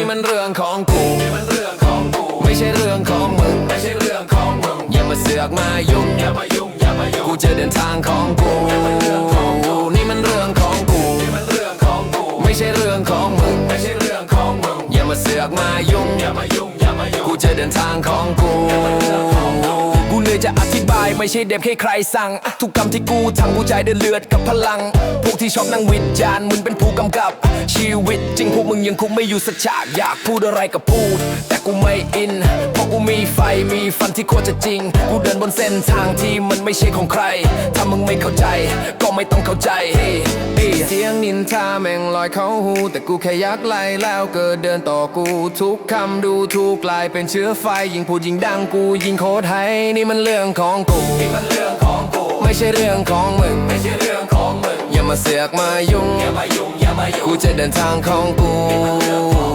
นี่มันเรื่องของกูมันเรื่องของกู ไม่ใช่เรื่องของมึง ไม่ใช่เรื่องของมึง อย่ามาเสือกมายุ่ง อย่ามายุ่ง อย่ามายุ่ง กูจะเดินทางของกูนี่มันเรื่องของกู นี่มันเรื่องของกู ไม่ใช่เรื่องของมึง ไม่ใช่เรื่องของมึง อย่ามาเสือกมายุ่ง อย่ามายุ่ง อย่ามายุ่ง กูจะเดินทางของกู จะอธิบายไม่ใช่เด็บแค่ใครสั่ง ทุกคำที่กูทำกูใจเดินเลือดกับพลัง พวกที่ชอบนั่งวิจารณ์มึงเป็นผู้กำกับ ชีวิตจริงพวกมึงยังคงไม่อยู่สักฉากอยากพูดอะไรก็พูด แต่กูไม่อิน เพราะกูมีไฟมีฟันที่โคตรจะจริง กูเดินบนเส้นทางที่มันไม่ใช่ของใคร ถ้ามึงไม่เข้าใจ ก็ไม่ต้องเข้าใจ เสียงนินทาแม่งลอยเขาหู แต่กูแค่ยักไล่แล้วเกิดเดินต่อกู ทุกคำดูถูกกลายเป็นเชื้อไฟ ยิ่งพูดยิ่งดังกูยิ่งโคตรให้นี่มันเรื่องของกูนี่มันเรื่องของกู ไม่ใช่เรื่องของมึง ไม่ใช่เรื่องของมึง อย่ามาเสือกมายุ่ง อย่ามายุ่ง อย่ามายุ่ง กูจะเดินทางของกู